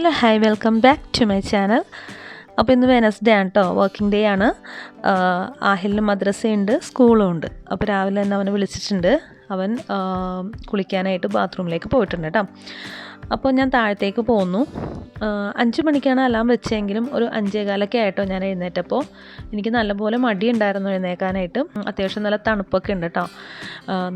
Hello hi welcome back to my channel. അപ്പോൾ ഇന്ന് Wednesday ആണ് കേട്ടോ വർക്കിംഗ് ഡേ ആണ്. ആഹ് ആഹിലിന് മദ്രസയുണ്ട് സ്കൂളും ഉണ്ട്. അപ്പോൾ രാവിലെ തന്നെ അവനെ വിളിച്ചിട്ടുണ്ട്. അവൻ കുളിക്കാനായിട്ട് ബാത്റൂമിലേക്ക് പോയിട്ടുണ്ട് കേട്ടോ അപ്പോൾ ഞാൻ താഴത്തേക്ക് പോന്നു. അഞ്ച് മണിക്കാണ് അലാം വെച്ചെങ്കിലും ഒരു അഞ്ചേകാലൊക്കെ ആയിട്ടോ ഞാൻ എഴുന്നേറ്റപ്പോൾ. എനിക്ക് നല്ലപോലെ മടിയുണ്ടായിരുന്നു എഴുന്നേക്കാനായിട്ട്. അത്യാവശ്യം നല്ല തണുപ്പൊക്കെ ഉണ്ട് കേട്ടോ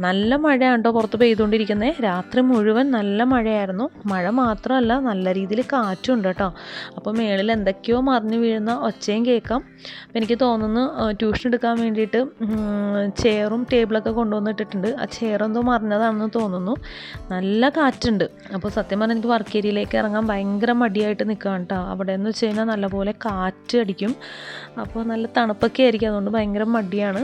നല്ല മഴയാണ് കേട്ടോ പുറത്ത് പെയ്തുകൊണ്ടിരിക്കുന്നത് രാത്രി മുഴുവൻ നല്ല മഴയായിരുന്നു. മഴ മാത്രമല്ല നല്ല രീതിയിൽ കാറ്റും ഉണ്ട് കേട്ടോ അപ്പോൾ മേളിൽ എന്തൊക്കെയോ മറിഞ്ഞു വീഴുന്ന ഒച്ചയും കേൾക്കാം. അപ്പോൾ എനിക്ക് തോന്നുന്നു ട്യൂഷൻ എടുക്കാൻ വേണ്ടിയിട്ട് ചെയറും ടേബിളൊക്കെ കൊണ്ടുവന്നിട്ടിട്ടുണ്ട്. ആ ചെയറെന്തോ മറിഞ്ഞതാണെന്ന് തോന്നുന്നു. നല്ല കാറ്റുണ്ട്. അപ്പോൾ സത്യം പറഞ്ഞാൽ എനിക്ക് വർക്ക് ഏരിയയിലേക്ക് ഇറങ്ങാൻ ഭയങ്കര മടിയായിട്ട് നിൽക്കുകയാണ് കേട്ടോ അവിടെ എന്ന് വെച്ച് കഴിഞ്ഞാൽ നല്ലപോലെ കാറ്റ് അടിക്കും. അപ്പോൾ നല്ല തണുപ്പൊക്കെ ആയിരിക്കും. അതുകൊണ്ട് ഭയങ്കര മടിയാണ്.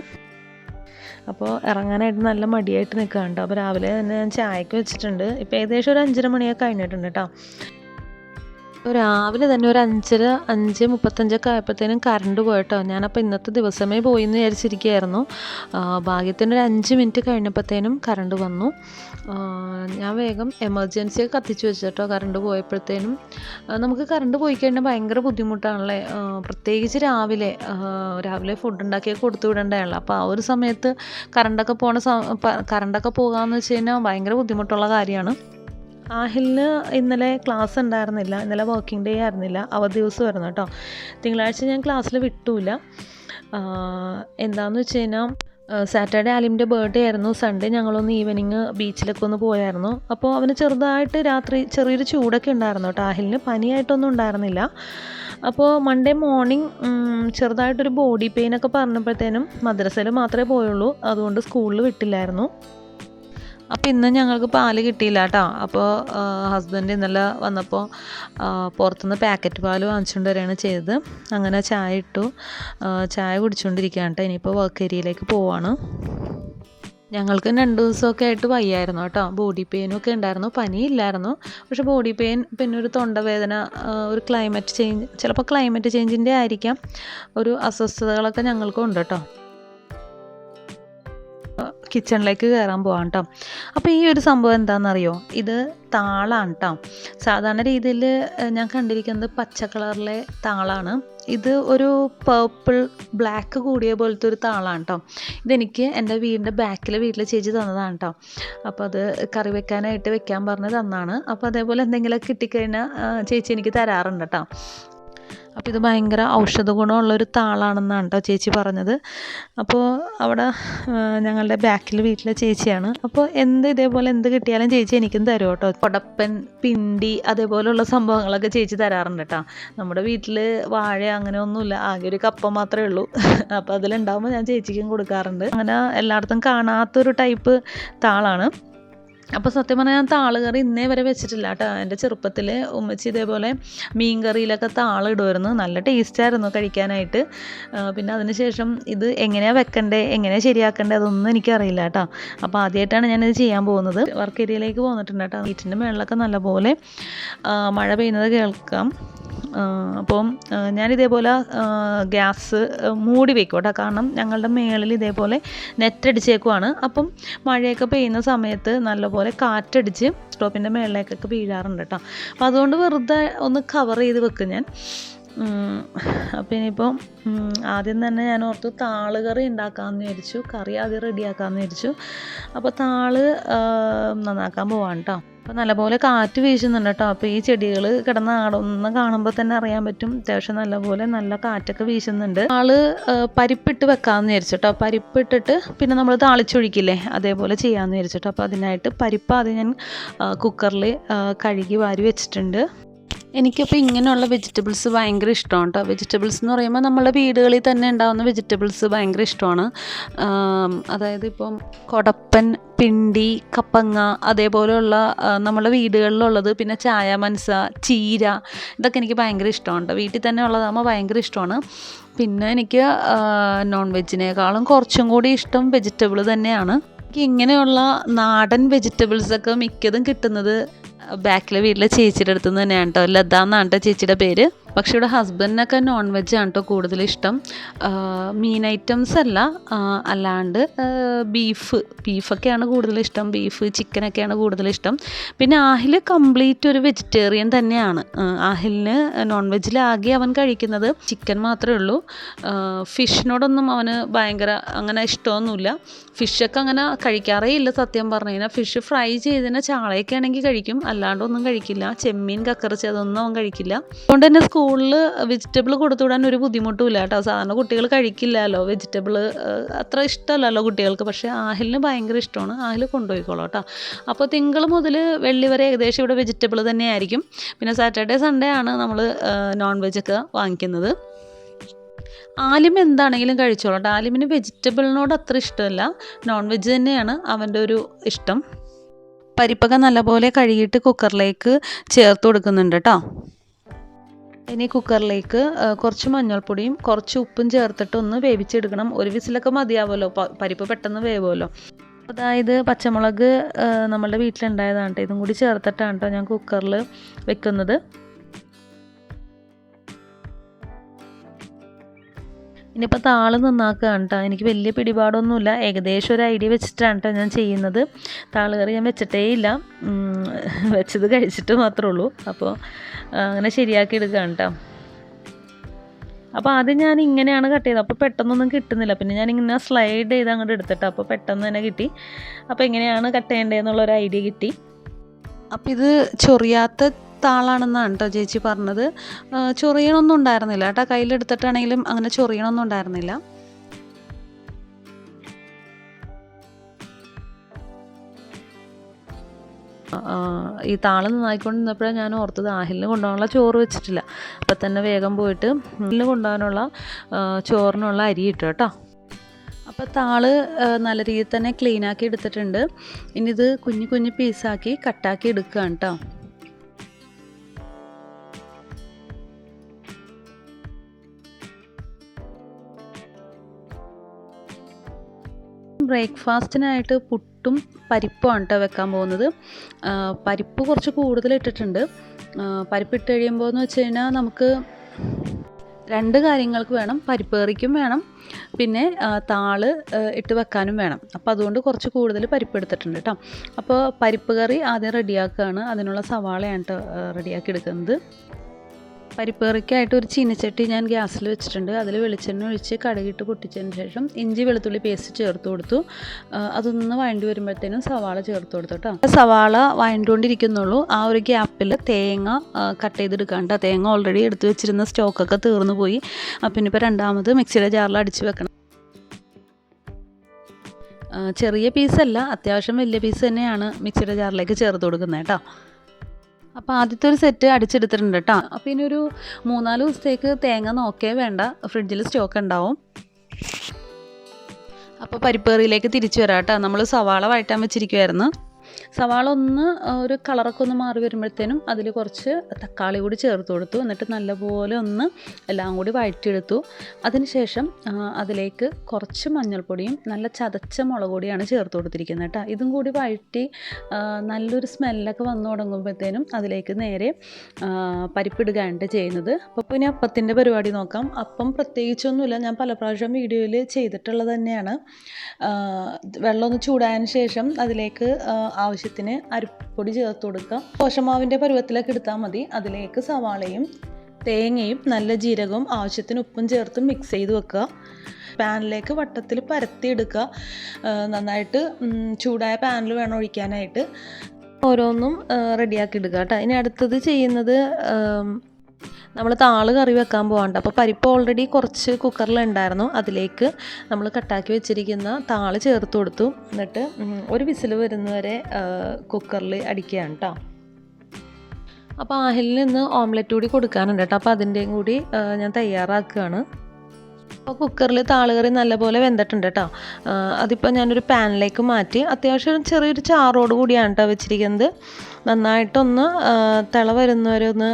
അപ്പോൾ ഇറങ്ങാനായിട്ട് നല്ല മടിയായിട്ട് നിൽക്കുകയാണ് കേട്ടോ അപ്പോൾ രാവിലെ തന്നെ ഞാൻ ചായക്ക് വെച്ചിട്ടുണ്ട്. ഇപ്പോൾ ഏകദേശം ഒരു അഞ്ചര മണിയൊക്കെ കഴിഞ്ഞിട്ടുണ്ട് കേട്ടോ രാവിലെ തന്നെ ഒരു അഞ്ചര അഞ്ച് മുപ്പത്തഞ്ചൊക്കെ ആയപ്പോഴത്തേനും കറണ്ട് പോയിട്ടോ. ഞാനപ്പോൾ ഇന്നത്തെ ദിവസമേ പോയി എന്ന് വിചാരിച്ചിരിക്കുകയായിരുന്നു ഭാഗ്യത്തിന് ഒരു അഞ്ച് മിനിറ്റ് കഴിഞ്ഞപ്പോഴത്തേനും കറണ്ട് വന്നു. ഞാൻ വേഗം എമർജൻസി കത്തിച്ച് വെച്ചിട്ടോ കറണ്ട് പോയപ്പോഴത്തേനും. നമുക്ക് കറണ്ട് പോയി കഴിഞ്ഞാൽ ഭയങ്കര ബുദ്ധിമുട്ടാണല്ലേ? പ്രത്യേകിച്ച് രാവിലെ. രാവിലെ ഫുഡ് ഉണ്ടാക്കിയ കൊടുത്തു വിടേണ്ടതാണല്ലോ അപ്പോൾ ആ ഒരു സമയത്ത് കറണ്ടൊക്കെ പോണ കറണ്ടൊക്കെ പോകാമെന്ന് വെച്ച് കഴിഞ്ഞാൽ ഭയങ്കര ബുദ്ധിമുട്ടുള്ള കാര്യമാണ്. ആഹിലിന് ഇന്നലെ ക്ലാസ് ഉണ്ടായിരുന്നില്ല ഇന്നലെ വർക്കിംഗ് ഡേ ആയിരുന്നില്ല അവധി ദിവസമായിരുന്നു കേട്ടോ. തിങ്കളാഴ്ച ഞാൻ ക്ലാസ്സിൽ വിട്ടൂല. എന്താണെന്ന് വെച്ച് കഴിഞ്ഞാൽ സാറ്റർഡേ ആലിമിന്റെ ബർത്ത്ഡേ ആയിരുന്നു. സൺഡേ ഞങ്ങളൊന്ന് ഈവനിങ് ബീച്ചിലൊക്കെ ഒന്ന് പോയായിരുന്നു. അപ്പോൾ അവന് ചെറുതായിട്ട് രാത്രി ചെറിയൊരു ചൂടൊക്കെ ഉണ്ടായിരുന്നു കേട്ടോ. ആഹിലിന് പനിയായിട്ടൊന്നും ഉണ്ടായിരുന്നില്ല. അപ്പോൾ മൺഡേ മോർണിംഗ് ചെറുതായിട്ടൊരു ബോഡി പെയിൻ ഒക്കെ പറഞ്ഞപ്പോഴത്തേനും മദ്രസയിൽ മാത്രമേ പോയുള്ളൂ. അതുകൊണ്ട് സ്കൂളിൽ വിട്ടില്ലായിരുന്നു. അപ്പോൾ ഇന്ന് ഞങ്ങൾക്ക് പാൽ കിട്ടിയില്ല കേട്ടോ അപ്പോൾ ഹസ്ബൻഡ് ഇന്നലെ വന്നപ്പോൾ പുറത്തുനിന്ന് പാക്കറ്റ് പാൽ വാങ്ങിച്ചുകൊണ്ട് വരികയാണ് ചെയ്തത്. അങ്ങനെ ചായ ഇട്ടു. ചായ കുടിച്ചുകൊണ്ടിരിക്കുകയാണ് കേട്ടോ. ഇനിയിപ്പോൾ വർക്ക് ഏരിയയിലേക്ക് പോവാണ്. ഞങ്ങൾക്ക് രണ്ട് ദിവസമൊക്കെ ആയിട്ട് വയ്യായിരുന്നു കേട്ടോ. ബോഡി പെയിനും ഒക്കെ ഉണ്ടായിരുന്നു. പനിയില്ലായിരുന്നു. പക്ഷേ ബോഡി പെയിൻ പിന്നെ ഒരു തൊണ്ടവേദന ഒരു ക്ലൈമറ്റ് ചേഞ്ച് ചിലപ്പോൾ ക്ലൈമറ്റ് ചേഞ്ചിന്റെ ആയിരിക്കാം. ഒരു അസ്വസ്ഥതകളൊക്കെ ഞങ്ങൾക്കും ഉണ്ട് കേട്ടോ. കിച്ചണിലേക്ക് കയറാൻ പോവാം കേട്ടോ അപ്പോൾ ഈ ഒരു സംഭവം എന്താണെന്നറിയോ ഇത് താളാണ് കേട്ടോ സാധാരണ രീതിയിൽ ഞാൻ കണ്ടിരിക്കുന്നത് പച്ച കളറിലെ താളാണ്. ഇത് ഒരു പേർപ്പിൾ ബ്ലാക്ക് കൂടിയ പോലത്തെ ഒരു താളാണ് കേട്ടോ ഇതെനിക്ക് എന്റെ വീടിന്റെ ബാക്കിലെ വീട്ടിൽ ചേച്ചി തന്നതാണ് കേട്ടോ അപ്പോൾ അത് കറി വെക്കാനായിട്ട് വെക്കാൻ പറഞ്ഞ് തന്നാണ്. അപ്പോൾ അതേപോലെ എന്തെങ്കിലുമൊക്കെ കിട്ടിക്കഴിഞ്ഞാൽ ചേച്ചി എനിക്ക് തരാറുണ്ട് കേട്ടോ അപ്പോൾ ഇത് ഭയങ്കര ഔഷധ ഗുണമുള്ളൊരു താളാണെന്നാണ് കേട്ടോ ചേച്ചി പറഞ്ഞത്. അപ്പോൾ അവിടെ ഞങ്ങളുടെ ബാക്കിൽ വീട്ടിലെ ചേച്ചിയാണ്. അപ്പോൾ എന്ത് ഇതേപോലെ എന്ത് കിട്ടിയാലും ചേച്ചി എനിക്കും തരും കേട്ടോ. കൊടപ്പൻ പിണ്ടി അതേപോലെയുള്ള സംഭവങ്ങളൊക്കെ ചേച്ചി തരാറുണ്ട് കേട്ടോ നമ്മുടെ വീട്ടിൽ വാഴ അങ്ങനെ ഒന്നുമില്ല. ആകെ ഒരു കപ്പ മാത്രമേ ഉള്ളൂ. അപ്പോൾ അതിലുണ്ടാകുമ്പോൾ ഞാൻ ചേച്ചിക്കും കൊടുക്കാറുണ്ട്. അങ്ങനെ എല്ലായിടത്തും കാണാത്തൊരു ടൈപ്പ് താളാണ്. അപ്പോൾ സത്യം പറഞ്ഞാൽ താളുകറി ഇന്നേ വരെ വെച്ചിട്ടില്ല കേട്ടോ. എന്റെ ചെറുപ്പത്തിൽ ഉമ്മച്ചി ഇതേപോലെ മീൻ കറിയിലൊക്കെ താളിടുമായിരുന്നു നല്ല ടേസ്റ്റായിരുന്നു കഴിക്കാനായിട്ട്. പിന്നെ അതിനുശേഷം ഇത് എങ്ങനെയാണ് വെക്കണ്ടേ എങ്ങനെയാണ് ശരിയാക്കണ്ടേ അതൊന്നും എനിക്കറിയില്ല കേട്ടോ. അപ്പോൾ ആദ്യമായിട്ടാണ് ഞാനിത് ചെയ്യാൻ പോകുന്നത്. വർക്ക് ഏരിയയിലേക്ക് പോന്നിട്ടുണ്ട് കേട്ടോ. വീട്ടിന്റെ മേളിലൊക്കെ നല്ലപോലെ മഴ പെയ്യുന്നത് കേൾക്കാം. അപ്പം ഞാനിതേപോലെ ഗ്യാസ് മൂടി വെക്കും കേട്ടോ. കാരണം ഞങ്ങളുടെ മേളിൽ ഇതേപോലെ നെറ്റ് അടിച്ചേക്കുവാണ്. അപ്പം മഴയൊക്കെ പെയ്യുന്ന സമയത്ത് നല്ലപോലെ കാറ്റടിച്ച് സ്റ്റോപ്പിന്റെ മേളിലേക്കൊക്കെ വീഴാറുണ്ട് കേട്ടോ അപ്പോൾ അതുകൊണ്ട് വെറുതെ ഒന്ന് കവർ ചെയ്ത് വെക്കും ഞാൻ. അപ്പം ഇനിയിപ്പം ആദ്യം തന്നെ ഞാൻ ഓർത്തു താൾ കറി ഉണ്ടാക്കാമെന്ന് വിചാരിച്ചു. കറി ആദ്യം റെഡിയാക്കാമെന്ന് വിചാരിച്ചു. അപ്പോൾ താൾ നന്നാക്കാൻ പോവാണ് കേട്ടോ അപ്പോൾ നല്ലപോലെ കാറ്റ് വീശുന്നുണ്ട് കേട്ടോ അപ്പോൾ ഈ ചെടികൾ കിടന്ന് ആടുന്ന കാണുമ്പോൾ തന്നെ അറിയാൻ പറ്റും. അത്യാവശ്യം നല്ലപോലെ നല്ല കാറ്റൊക്കെ വീശുന്നുണ്ട്. ആൾ പരിപ്പിട്ട് വെക്കാമെന്ന് വിചാരിച്ചു കേട്ടോ പരിപ്പിട്ടിട്ട് പിന്നെ നമ്മൾ താളിച്ചൊഴിക്കില്ലേ അതേപോലെ ചെയ്യാമെന്ന് വിചാരിച്ചു കേട്ടോ അപ്പോൾ അതിനായിട്ട് പരിപ്പ് ആദ്യം ഞാൻ കുക്കറിൽ കഴുകി വാരി വെച്ചിട്ടുണ്ട്. എനിക്കപ്പോൾ ഇങ്ങനെയുള്ള വെജിറ്റബിൾസ് ഭയങ്കര ഇഷ്ടമാണ് കേട്ടോ വെജിറ്റബിൾസ് എന്ന് പറയുമ്പോൾ നമ്മുടെ വീടുകളിൽ തന്നെ ഉണ്ടാകുന്ന വെജിറ്റബിൾസ് ഭയങ്കര ഇഷ്ടമാണ്. അതായത് ഇപ്പം കൊടപ്പൻ പിണ്ടി കപ്പങ്ങ അതേപോലെയുള്ള നമ്മുടെ വീടുകളിലുള്ളത് പിന്നെ ചായ മനസ ചീര ഇതൊക്കെ എനിക്ക് ഭയങ്കര ഇഷ്ടമാണ് വീട്ടിൽ തന്നെ ഉള്ളതാകുമ്പോൾ ഭയങ്കര ഇഷ്ടമാണ്. പിന്നെ എനിക്ക് നോൺ വെജിനേക്കാളും കുറച്ചും കൂടി ഇഷ്ടം വെജിറ്റബിൾ തന്നെയാണ്. എനിക്ക് ഇങ്ങനെയുള്ള നാടൻ വെജിറ്റബിൾസൊക്കെ മിക്കതും കിട്ടുന്നത് ബാക്കിലെ വീട്ടിലെ ചേച്ചിയുടെ അടുത്ത് നിന്ന് തന്നെയാണ് കേട്ടോ ലത എന്നാണ് കേട്ടോ ചേച്ചിയുടെ പേര്. പക്ഷേ ഇവിടെ ഹസ്ബൻഡിനൊക്കെ നോൺ വെജ് ആണ് കേട്ടോ കൂടുതൽ ഇഷ്ടം. മീൻ ഐറ്റംസ് അല്ല അല്ലാണ്ട് ബീഫ് ബീഫൊക്കെയാണ് കൂടുതൽ ഇഷ്ടം. ബീഫ് ചിക്കനൊക്കെയാണ് കൂടുതൽ ഇഷ്ടം. പിന്നെ ആഹിൽ കംപ്ലീറ്റ് ഒരു വെജിറ്റേറിയൻ തന്നെയാണ്. ആഹിലിന് നോൺ വെജിലാകെ അവൻ കഴിക്കുന്നത് ചിക്കൻ മാത്രമേ ഉള്ളൂ. ഫിഷിനോടൊന്നും അവന് ഭയങ്കര അങ്ങനെ ഇഷ്ടമൊന്നുമില്ല. ഫിഷൊക്കെ അങ്ങനെ കഴിക്കാറേ ഇല്ല സത്യം പറഞ്ഞു കഴിഞ്ഞാൽ ഫിഷ് ഫ്രൈ ചെയ്തതിന് ചാളയൊക്കെ ആണെങ്കിൽ കഴിക്കും. അല്ലാണ്ടൊന്നും കഴിക്കില്ല. ചെമ്മീൻ കക്കറിച്ച് അതൊന്നും അവൻ കഴിക്കില്ല. അതുകൊണ്ട് തന്നെ സ്കൂളിൽ വെജിറ്റബിൾ കൊടുത്തു വിടാൻ ഒരു ബുദ്ധിമുട്ടും ഇല്ല കേട്ടോ. സാധാരണ കുട്ടികൾ കഴിക്കില്ലല്ലോ. വെജിറ്റബിൾ അത്ര ഇഷ്ടമല്ലല്ലോ കുട്ടികൾക്ക്. പക്ഷേ ആഹിലിന് ഭയങ്കര ഇഷ്ടമാണ്. ആഹിൽ കൊണ്ടുപോയിക്കോളൂ കേട്ടോ. അപ്പോൾ തിങ്കൾ മുതൽ വെള്ളി വരെ ഏകദേശം ഇവിടെ വെജിറ്റബിൾ തന്നെയായിരിക്കും. പിന്നെ സാറ്റർഡേ സൺഡേ ആണ് നമ്മൾ നോൺ വെജൊക്കെ വാങ്ങിക്കുന്നത്. ആലിം എന്താണെങ്കിലും കഴിച്ചോളാം കേട്ടോ. ആലിമിന് വെജിറ്റബിളിനോട് അത്ര ഇഷ്ടമല്ല. നോൺ വെജ് തന്നെയാണ് അവന്റെ ഒരു ഇഷ്ടം. പരിപ്പൊക്കെ നല്ലപോലെ കഴുകിയിട്ട് കുക്കറിലേക്ക് ചേർത്ത് കൊടുക്കുന്നുണ്ട് കേട്ടോ. ഇനി കുക്കറിലേക്ക് കുറച്ച് മഞ്ഞൾപ്പൊടിയും കുറച്ച് ഉപ്പും ചേർത്തിട്ട് ഒന്ന് വേവിച്ചെടുക്കണം. ഒരു വിസിലൊക്കെ മതിയാവുമല്ലോ. പരിപ്പ് പെട്ടെന്ന് വേവുമല്ലോ. അതായത് പച്ചമുളക് നമ്മളുടെ വീട്ടിലുണ്ടായതാണ് കേട്ടോ ഇതും കൂടി ചേർത്തിട്ടാണ് കേട്ടോ ഞാൻ കുക്കറിൽ വെക്കുന്നത്. ഇനിയിപ്പോൾ താൾ നന്നാക്കുകയാണ് കേട്ടോ എനിക്ക് വലിയ പിടിപാടൊന്നുമില്ല. ഏകദേശം ഒരു ഐഡിയ വെച്ചിട്ടാണ് കേട്ടോ ഞാൻ ചെയ്യുന്നത്. താൾ കറി ഞാൻ വെച്ചിട്ടേ ഇല്ല വെച്ചത് കഴിച്ചിട്ട് മാത്രമേ ഉള്ളൂ. അപ്പോൾ അങ്ങനെ ശരിയാക്കി എടുക്കുകയാണ് കേട്ടോ അപ്പോൾ ആദ്യം ഞാൻ ഇങ്ങനെയാണ് കട്ട് ചെയ്തത്. അപ്പോൾ പെട്ടെന്നൊന്നും കിട്ടുന്നില്ല. പിന്നെ ഞാൻ ഇങ്ങനെ സ്ലൈഡ് ചെയ്ത് അങ്ങോട്ട് എടുത്തിട്ട് അപ്പോൾ പെട്ടെന്ന് തന്നെ കിട്ടി. അപ്പോൾ എങ്ങനെയാണ് കട്ട് ചെയ്യേണ്ടതെന്നുള്ളൊരു ഐഡിയ കിട്ടി. അപ്പോൾ ഇത് ചൊറിയാത്ത താളാണെന്നാണ് കേട്ടോ ചേച്ചി പറഞ്ഞത്. ചൊറിയണമൊന്നും ഉണ്ടായിരുന്നില്ല. കേട്ടോ കയ്യിലെടുത്തിട്ടാണെങ്കിലും അങ്ങനെ ചൊറിയണമൊന്നും ഉണ്ടായിരുന്നില്ല. ഈ താളം നന്നായിക്കൊണ്ട് നിന്നപ്പോഴാണ് ഞാൻ ഓർത്തത് ആഹിലിന് കൊണ്ടുപോകാനുള്ള ചോറ് വെച്ചിട്ടില്ല. അപ്പം തന്നെ വേഗം പോയിട്ട് ഉള്ളിൽ കൊണ്ടുപോകാനുള്ള ചോറിനുള്ള അരി ഇട്ടു കേട്ടോ. അപ്പോൾ താൾ നല്ല രീതിയിൽ തന്നെ ക്ലീനാക്കി എടുത്തിട്ടുണ്ട്. ഇനി ഇത് കുഞ്ഞു കുഞ്ഞു പീസാക്കി കട്ടാക്കി എടുക്കുകയാണ് കേട്ടോ ബ്രേക്ക്ഫാസ്റ്റിനായിട്ട് പുട്ടും പരിപ്പുമാണ് കേട്ടോ വെക്കാൻ പോകുന്നത്. പരിപ്പ് കുറച്ച് കൂടുതൽ ഇട്ടിട്ടുണ്ട്. പരിപ്പ് ഇട്ട് കഴിയുമ്പോൾ എന്ന് വെച്ച് കഴിഞ്ഞാൽ നമുക്ക് രണ്ട് കാര്യങ്ങൾക്ക് വേണം. പരിപ്പ് കറിക്കും വേണം. പിന്നെ താൾ ഇട്ട് വെക്കാനും വേണം. അപ്പോൾ അതുകൊണ്ട് കുറച്ച് കൂടുതൽ പരിപ്പ് എടുത്തിട്ടുണ്ട് കേട്ടോ അപ്പോൾ പരിപ്പ് കറി ആദ്യം റെഡിയാക്കുകയാണ് അതിനുള്ള സവാളയാണ് കേട്ടോ റെഡിയാക്കി എടുക്കുന്നത്. പരിപ്പ് കറിക്കായിട്ട് ഒരു ചീനച്ചട്ടി ഞാൻ ഗ്യാസിൽ വെച്ചിട്ടുണ്ട്. അതിൽ വെളിച്ചെണ്ണ ഒഴിച്ച് കടകിട്ട് പൊട്ടിച്ചതിന് ശേഷം ഇഞ്ചി വെളുത്തുള്ളി പേസ്റ്റ് ചേർത്ത് കൊടുത്തു. അതൊന്ന് വഴണ്ടി വരുമ്പോഴത്തേനും സവാള ചേർത്ത് കൊടുത്തു കേട്ടോ. സവാള വഴണ്ടുകൊണ്ടിരിക്കുന്നുള്ളൂ ആ ഒരു ഗ്യാപ്പിൽ തേങ്ങ കട്ട് ചെയ്തെടുക്കാണ്ട് തേങ്ങ ഓൾറെഡി എടുത്തു വെച്ചിരുന്ന സ്റ്റോക്കൊക്കെ തീർന്നു പോയി. അപ്പം ഇനിയിപ്പോൾ രണ്ടാമത് മിക്സിയുടെ ജാറിൽ അടിച്ച് വെക്കണം. ചെറിയ പീസല്ല അത്യാവശ്യം വലിയ പീസ് തന്നെയാണ് മിക്സിയുടെ ജാറിലേക്ക് ചേർത്ത് കൊടുക്കുന്നത് കേട്ടോ. അപ്പോൾ ആദ്യത്തെ ഒരു സെറ്റ് അടിച്ചെടുത്തിട്ടുണ്ട് കേട്ടോ അപ്പോൾ ഇനി ഒരു മൂന്നാൽ ദിവസത്തേക്ക് തേങ്ങ നോക്കേ വേണ്ട. ഫ്രിഡ്ജിൽ സ്റ്റോക്ക് ഉണ്ടാവും. അപ്പോൾ പരിപ്പേറിയിലേക്ക് തിരിച്ചു വരാം കേട്ടോ നമ്മൾ സവാള വഴറ്റാൻ വെച്ചിരിക്കുമായിരുന്നു സവാള ഒന്ന് ഒരു കളറൊക്കെ ഒന്ന് മാറി വരുമ്പോഴത്തേനും അതിൽ കുറച്ച് തക്കാളി കൂടി ചേർത്ത് കൊടുത്തു. എന്നിട്ട് നല്ലപോലെ ഒന്ന് എല്ലാം കൂടി വഴറ്റിയെടുത്തു. അതിനുശേഷം ശേഷം അതിലേക്ക് കുറച്ച് മഞ്ഞൾപ്പൊടിയും നല്ല ചതച്ച മുളക് പൊടിയാണ് ചേർത്ത് കൊടുത്തിരിക്കുന്നത് കേട്ടോ. ഇതും കൂടി വഴറ്റി നല്ലൊരു സ്മെല്ലൊക്കെ വന്നു തുടങ്ങുമ്പോഴത്തേനും അതിലേക്ക് നേരെ പരിപ്പിടുകയാണ് ചെയ്യുന്നത്. അപ്പോൾ പിന്നെ അപ്പത്തിന്റെ പരിപാടി നോക്കാം. അപ്പം പ്രത്യേകിച്ചൊന്നുമില്ല. ഞാൻ പല പ്രാവശ്യം വീഡിയോയിൽ ചെയ്തിട്ടുള്ളത് തന്നെയാണ്. വെള്ളമൊന്ന് ചൂടായതിന് ശേഷം അതിലേക്ക് ആ, ആവശ്യത്തിന് അരിപ്പൊടി ചേർത്ത് കൊടുക്കുക. ദോശമാവിന്റെ പരുവത്തിലേക്ക് എടുത്താൽ മതി. അതിലേക്ക് സവാളയും തേങ്ങയും നല്ല ജീരകവും ആവശ്യത്തിന് ഉപ്പും ചേർത്ത് മിക്സ് ചെയ്ത് വെക്കുക. പാനിലേക്ക് വട്ടത്തിൽ പരത്തിയെടുക്കുക നന്നായിട്ട് ചൂടായ പാനിൽ വേണം ഒഴിക്കാനായിട്ട്. ഓരോന്നും റെഡിയാക്കി ഇടുക കേട്ടോ. ഇനി അടുത്തത് ചെയ്യുന്നത് നമ്മൾ താൾ കറി വെക്കാൻ പോകാണ്ട് അപ്പോൾ പരിപ്പ് ഓൾറെഡി കുറച്ച് കുക്കറിലുണ്ടായിരുന്നു അതിലേക്ക് നമ്മൾ കട്ടാക്കി വെച്ചിരിക്കുന്ന താൾ ചേർത്ത് കൊടുത്തു. എന്നിട്ട് ഒരു വിസിൽ വരുന്നവരെ കുക്കറിൽ അടിക്കുകയാണ് കേട്ടോ അപ്പോൾ ആഹിലിൽ നിന്ന് ഓംലെറ്റ് കൂടി കൊടുക്കാനുണ്ട് കേട്ടോ അപ്പോൾ അതിന്റെയും കൂടി ഞാൻ തയ്യാറാക്കുകയാണ്. അപ്പോൾ കുക്കറിൽ താളുകറി നല്ലപോലെ വെന്തിട്ടുണ്ട് കേട്ടോ അതിപ്പോൾ ഞാനൊരു പാനിലേക്ക് മാറ്റി അത്യാവശ്യം ചെറിയൊരു ചാറോട് കൂടിയാണ് കേട്ടോ വെച്ചിരിക്കുന്നത്. നന്നായിട്ടൊന്ന് തിള വരുന്നവരെ ഒന്ന്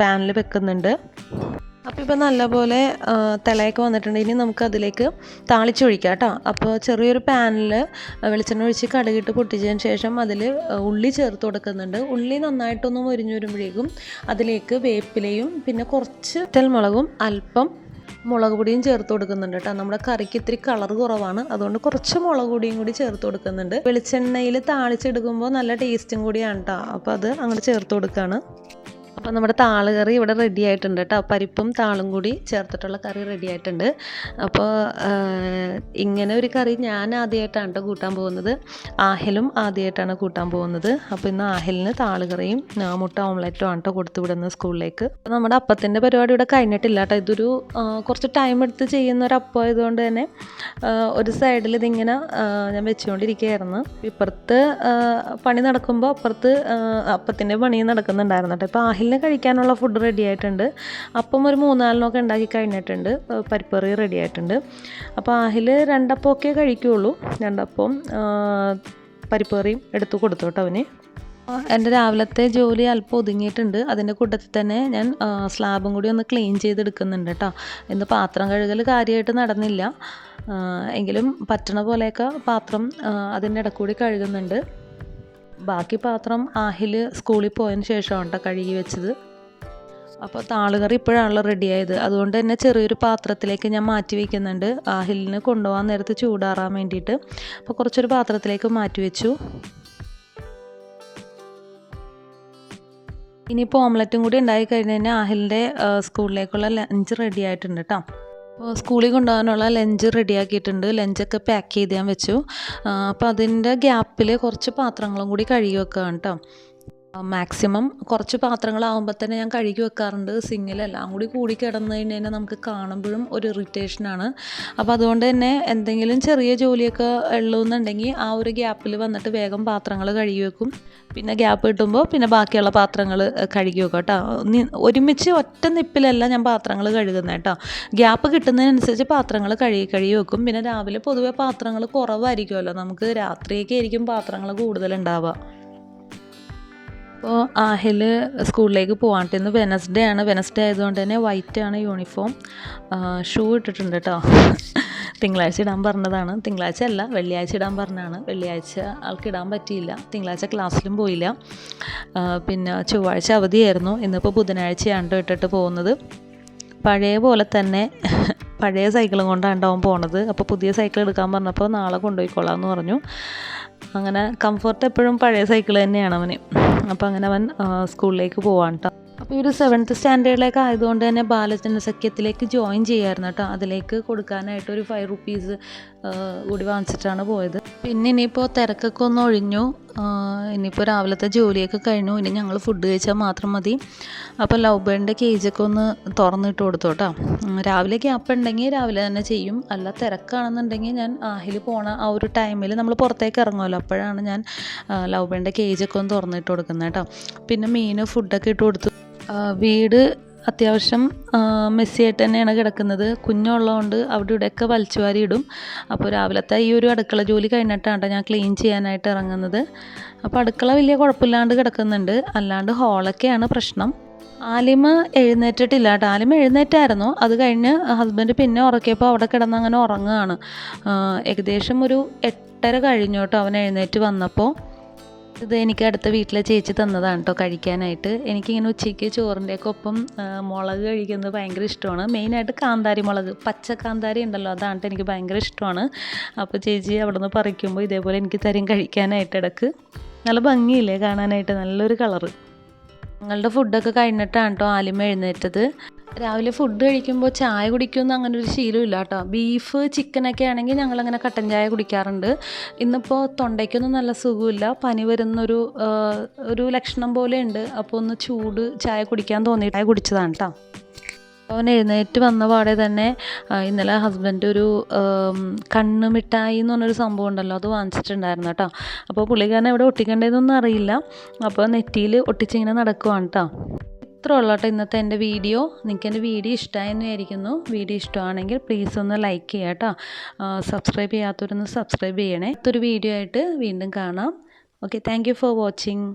പാനിൽ വെക്കുന്നുണ്ട്. അപ്പോൾ ഇപ്പോൾ നല്ലപോലെ തിളയൊക്കെ വന്നിട്ടുണ്ട്. ഇനി നമുക്ക് അതിലേക്ക് താളിച്ചൊഴിക്കാം കേട്ടോ അപ്പോൾ ചെറിയൊരു പാനിൽ വെളിച്ചെണ്ണ ഒഴിച്ച് കടുകിട്ട് പൊട്ടിച്ചതിന് ശേഷം അതിൽ ഉള്ളി ചേർത്ത് കൊടുക്കുന്നുണ്ട്. ഉള്ളി നന്നായിട്ടൊന്ന് മുരിഞ്ഞു വരുമ്പോഴേക്കും അതിലേക്ക് വേപ്പിലയും പിന്നെ കുറച്ച് മുളകും അല്പം മുളക് പൊടിയും ചേർത്ത് കൊടുക്കുന്നുണ്ട് കേട്ടോ. നമ്മുടെ കറിക്ക് ഇത്തിരി കളർ കുറവാണ്. അതുകൊണ്ട് കുറച്ച് മുളക് പൊടിയും കൂടി ചേർത്ത് കൊടുക്കുന്നുണ്ട്. വെളിച്ചെണ്ണയിൽ താളിച്ചെടുക്കുമ്പോൾ നല്ല ടേസ്റ്റും കൂടിയാണ് കേട്ടോ. അപ്പോൾ അത് അങ്ങോട്ട് ചേർത്ത് കൊടുക്കുകയാണ് അപ്പോൾ നമ്മുടെ താൾ കറി ഇവിടെ റെഡി ആയിട്ടുണ്ട് കേട്ടോ പരിപ്പും താളും കൂടി ചേർത്തിട്ടുള്ള കറി റെഡി ആയിട്ടുണ്ട്. അപ്പോൾ ഇങ്ങനെ ഒരു കറി ഞാൻ ആദ്യമായിട്ടാണ് കേട്ടോ കൂട്ടാൻ പോകുന്നത്. ആഹലും ആദ്യമായിട്ടാണ് കൂട്ടാൻ പോകുന്നത്. അപ്പോൾ ഇന്ന് ആഹലിന് താൾ കറിയും മുട്ട ഓംലെറ്റും ആണ് കേട്ടോ കൊടുത്തു വിടുന്നത് സ്കൂളിലേക്ക്. അപ്പോൾ നമ്മുടെ അപ്പത്തിന്റെ പരിപാടി ഇവിടെ കഴിഞ്ഞിട്ടില്ല കേട്ടോ ഇതൊരു കുറച്ച് ടൈം എടുത്ത് ചെയ്യുന്ന ഒരു അപ്പം ആയതുകൊണ്ട് തന്നെ ഒരു സൈഡിൽ ഇതിങ്ങനെ ഞാൻ വെച്ചുകൊണ്ടിരിക്കുകയായിരുന്നു. ഇപ്പുറത്ത് പണി നടക്കുമ്പോൾ അപ്പുറത്ത് അപ്പത്തിന്റെ പണി നടക്കുന്നുണ്ടായിരുന്നു കേട്ടോ ഇപ്പോൾ ആഹിലിന് കഴിക്കാനുള്ള ഫുഡ് റെഡി ആയിട്ടുണ്ട്. അപ്പം ഒരു മൂന്നാലിനൊക്കെ ഉണ്ടാക്കി കഴിഞ്ഞിട്ടുണ്ട്. പരിപ്പറി റെഡി ആയിട്ടുണ്ട്. അപ്പോൾ ആഹിൽ രണ്ടപ്പമൊക്കെ കഴിക്കുകയുള്ളൂ രണ്ടപ്പം പരിപ്പറിയും എടുത്ത് കൊടുത്തു കേട്ടോ അവന്. എന്റെ രാവിലത്തെ ജോലി അല്പം ഒതുങ്ങിയിട്ടുണ്ട്. അതിന്റെ കൂട്ടത്തിൽ തന്നെ ഞാൻ സ്ലാബും കൂടി ഒന്ന് ക്ലീൻ ചെയ്തെടുക്കുന്നുണ്ട് കേട്ടോ. ഇന്ന് പാത്രം കഴുകൽ കാര്യമായിട്ട് നടന്നില്ല. എങ്കിലും പറ്റണ പോലെയൊക്കെ പാത്രം അതിന്റെ ഇടക്കൂടി കഴുകുന്നുണ്ട്. ബാക്കി പാത്രം ആഹിൽ സ്കൂളിൽ പോയതിന് ശേഷമാണ് കേട്ടോ കഴുകി വെച്ചത്. അപ്പോൾ താളുകറി ഇപ്പോഴാണല്ലോ റെഡിയായത്. അതുകൊണ്ട് തന്നെ ചെറിയൊരു പാത്രത്തിലേക്ക് ഞാൻ മാറ്റി വയ്ക്കുന്നുണ്ട് ആഹിലിന് കൊണ്ടുപോകാൻ നേരത്ത് ചൂടാറാൻ വേണ്ടിയിട്ട്. അപ്പോൾ കുറച്ചൊരു പാത്രത്തിലേക്ക് മാറ്റി വെച്ചു. ഇനിയിപ്പോൾ ഓംലറ്റും കൂടി ഉണ്ടായി കഴിഞ്ഞ് കഴിഞ്ഞാൽ ആഹിലിന്റെ സ്കൂളിലേക്കുള്ള ലഞ്ച് റെഡി ആയിട്ടുണ്ട് കേട്ടോ അപ്പോൾ സ്കൂളിൽ കൊണ്ടുപോകാനുള്ള ലഞ്ച് റെഡിയാക്കിയിട്ടുണ്ട്. ലഞ്ചൊക്കെ പാക്ക് ചെയ്ത് ഞാൻ വെച്ചു. അപ്പോൾ അതിന്റെ ഗ്യാപ്പിൽ കുറച്ച് പാത്രങ്ങളും കൂടി കഴുകി വെക്കുകയാണ് കേട്ടോ. മാക്സിമം കുറച്ച് പാത്രങ്ങളാവുമ്പോൾ തന്നെ ഞാൻ കഴുകി വെക്കാറുണ്ട്. സിങ്ങിലെല്ലാം കൂടി കൂടി കിടന്നു കഴിഞ്ഞാൽ നമുക്ക് കാണുമ്പോഴും ഒരു ഇറിറ്റേഷനാണ് അപ്പോൾ അതുകൊണ്ട് തന്നെ എന്തെങ്കിലും ചെറിയ ജോലിയൊക്കെ ഉള്ളൂന്നുണ്ടെങ്കിൽ ആ ഒരു ഗ്യാപ്പിൽ വന്നിട്ട് വേഗം പാത്രങ്ങൾ കഴുകി വെക്കും. പിന്നെ ഗ്യാപ്പ് കിട്ടുമ്പോൾ പിന്നെ ബാക്കിയുള്ള പാത്രങ്ങൾ കഴുകി വെക്കും കേട്ടോ. ഒരുമിച്ച് ഒറ്റ നിപ്പിലല്ല ഞാൻ പാത്രങ്ങൾ കഴുകുന്നത് കേട്ടോ. ഗ്യാപ്പ് കിട്ടുന്നതിനനുസരിച്ച് പാത്രങ്ങൾ കഴുകി കഴുകി വെക്കും. പിന്നെ രാവിലെ പൊതുവേ പാത്രങ്ങൾ കുറവായിരിക്കുമല്ലോ നമുക്ക് രാത്രിയൊക്കെ ആയിരിക്കും പാത്രങ്ങൾ കൂടുതലുണ്ടാവുക അപ്പോൾ ആഹിൽ സ്കൂളിലേക്ക് പോകാണ്ട് ഇന്ന് വെനസ്ഡേ ആണ്. വെനസ്ഡേ ആയതുകൊണ്ട് തന്നെ വൈറ്റ് ആണ് യൂണിഫോം ഷൂ ഇട്ടിട്ടുണ്ട് കേട്ടോ തിങ്കളാഴ്ച ഇടാൻ പറഞ്ഞതാണ്. തിങ്കളാഴ്ച അല്ല വെള്ളിയാഴ്ച ഇടാൻ പറഞ്ഞതാണ്. വെള്ളിയാഴ്ച ആൾക്ക് ഇടാൻ പറ്റിയില്ല. തിങ്കളാഴ്ച ക്ലാസ്സിലും പോയില്ല. പിന്നെ ചൊവ്വാഴ്ച അവധിയായിരുന്നു. ഇന്നിപ്പോൾ ബുധനാഴ്ചയാണ് ഇട്ടിട്ട് പോകുന്നത്. പഴയ പോലെ തന്നെ പഴയ സൈക്കിളും കൊണ്ടാണ് അവൻ പോണത്. അപ്പോൾ പുതിയ സൈക്കിൾ എടുക്കാൻ പറഞ്ഞപ്പോൾ നാളെ കൊണ്ടുപോയിക്കോളാം എന്ന് പറഞ്ഞു. അങ്ങനെ കംഫർട്ട് എപ്പോഴും പഴയ സൈക്കിൾ തന്നെയാണ് അവന്. അപ്പോൾ അങ്ങനെ അവൻ സ്കൂളിലേക്ക് പോവാൻ കേട്ടോ അപ്പോൾ ഒരു സെവൻത്ത് സ്റ്റാൻഡേർഡിലേക്ക് ആയതുകൊണ്ട് തന്നെ ബാലജനസഖ്യത്തിലേക്ക് ജോയിൻ ചെയ്യായിരുന്നു കേട്ടോ അതിലേക്ക് കൊടുക്കാനായിട്ട് ഒരു ഫൈവ് റുപ്പീസ് കൂടി വാങ്ങിച്ചിട്ടാണ് പോയത്. പിന്നെ ഇനിയിപ്പോൾ തിരക്കൊക്കെ ഒന്ന് ഒഴിഞ്ഞു ഇനിയിപ്പോൾ രാവിലത്തെ ജോലിയൊക്കെ കഴിഞ്ഞു. ഇനി ഞങ്ങൾ ഫുഡ് കഴിച്ചാൽ മാത്രം മതി. അപ്പോൾ ലവ് ബേണിന്റെ കേജൊക്കെ ഒന്ന് തുറന്നിട്ട് കൊടുത്തു കേട്ടോ. രാവിലെ ഗ്യാപ്പ് ഉണ്ടെങ്കിൽ രാവിലെ തന്നെ ചെയ്യും. അല്ല തിരക്കാണെന്നുണ്ടെങ്കിൽ ഞാൻ ആഹിൽ പോണ ആ ഒരു ടൈമിൽ നമ്മൾ പുറത്തേക്ക് ഇറങ്ങുമല്ലോ. അപ്പോഴാണ് ഞാൻ ലവ് ബേണിന്റെ കേജൊക്കെ ഒന്ന് തുറന്നിട്ട് കൊടുക്കുന്നത് കേട്ടോ. പിന്നെ മീൻ ഫുഡൊക്കെ ഇട്ട് കൊടുത്തു. വീട് അത്യാവശ്യം മെസ്സിയായിട്ട് തന്നെയാണ് കിടക്കുന്നത്. കുഞ്ഞുള്ളതുകൊണ്ട് അവിടെ ഇവിടെയൊക്കെ വലിച്ചു ഇടും അപ്പോൾ രാവിലത്തെ ഈ ഒരു അടുക്കള ജോലി കഴിഞ്ഞിട്ടാണ് ട്ടോ ഞാൻ ക്ലീൻ ചെയ്യാനായിട്ട് ഇറങ്ങുന്നത്. അപ്പോൾ അടുക്കള വലിയ കുഴപ്പമില്ലാണ്ട് കിടക്കുന്നുണ്ട്. അല്ലാണ്ട് ഹോളൊക്കെയാണ് പ്രശ്നം. ആലിമ എഴുന്നേറ്റിട്ടില്ല കേട്ടോ. ആലിമ എഴുന്നേറ്റായിരുന്നു. അത് കഴിഞ്ഞ് ഹസ്ബൻഡ് പിന്നെ ഉറക്കിയപ്പോൾ അവിടെ കിടന്ന് അങ്ങനെ ഉറങ്ങുകയാണ് ഏകദേശം ഒരു എട്ടര കഴിഞ്ഞു കേട്ടോ അവൻ എഴുന്നേറ്റ് വന്നപ്പോൾ. ഇത് എനിക്ക് അടുത്ത വീട്ടിലെ ചേച്ചി തന്നതാണ് കേട്ടോ കഴിക്കാനായിട്ട്. എനിക്കിങ്ങനെ ഉച്ചയ്ക്ക് ചോറിന്റെയൊക്കെ ഒപ്പം മുളക് കഴിക്കുന്നത് ഭയങ്കര ഇഷ്ടമാണ്. മെയിനായിട്ട് കാന്താരി മുളക് പച്ച കാന്താരി ഉണ്ടല്ലോ അതാണ് എനിക്ക് ഭയങ്കര ഇഷ്ടമാണ്. അപ്പോൾ ചേച്ചി അവിടെ നിന്ന് പറിക്കുമ്പോൾ ഇതേപോലെ എനിക്ക് തരും കഴിക്കാനായിട്ട് ഇടയ്ക്ക്. നല്ല ഭംഗിയില്ലേ കാണാനായിട്ട് നല്ലൊരു കളറ്. ഞങ്ങളുടെ ഫുഡൊക്കെ കഴിഞ്ഞിട്ടാണ് കേട്ടോ ആലിമ എഴുന്നേറ്റത്. രാവിലെ ഫുഡ് കഴിക്കുമ്പോൾ ചായ കുടിക്കുമെന്ന് അങ്ങനെ ഒരു ശീലമില്ല കേട്ടോ. ബീഫ് ചിക്കനൊക്കെ ആണെങ്കിൽ ഞങ്ങളങ്ങനെ കട്ടൻ ചായ കുടിക്കാറുണ്ട്. ഇന്നിപ്പോൾ തൊണ്ടയ്ക്കൊന്നും നല്ല സുഖമില്ല. പനി വരുന്നൊരു ഒരു ലക്ഷണം പോലെ ഉണ്ട് അപ്പോൾ ഒന്ന് ചൂട് ചായ കുടിക്കാൻ തോന്നി ചായ കുടിച്ചതാണ് കേട്ടോ. അവൻ എഴുന്നേറ്റ് വന്ന പാടെ തന്നെ ഇന്നലെ ഹസ്ബൻഡ് ഒരു കണ്ണ് മിഠായി എന്ന് പറഞ്ഞൊരു സംഭവം ഉണ്ടല്ലോ അത് വാങ്ങിച്ചിട്ടുണ്ടായിരുന്നു കേട്ടോ. അപ്പോൾ പുള്ളിക്കാരനെ എവിടെ ഒട്ടിക്കേണ്ടതെന്നൊന്നും അറിയില്ല. അപ്പോൾ നെറ്റിയിൽ ഒട്ടിച്ചിങ്ങനെ നടക്കുവാണ് കേട്ടോ. ഇത്ര കേട്ടോ ഇന്നത്തെ എന്റെ വീഡിയോ. നിങ്ങൾക്ക് എന്റെ വീഡിയോ ഇഷ്ടമായെന്ന് വിചാരിക്കുന്നു. വീഡിയോ ഇഷ്ടമാണെങ്കിൽ പ്ലീസ് ഒന്ന് ലൈക്ക് ചെയ്യുക കേട്ടോ സബ്സ്ക്രൈബ് ചെയ്യാത്തവരൊന്ന് സബ്സ്ക്രൈബ് ചെയ്യണേ. അടുത്തൊരു വീഡിയോ ആയിട്ട് വീണ്ടും കാണാം. Okay thank for watching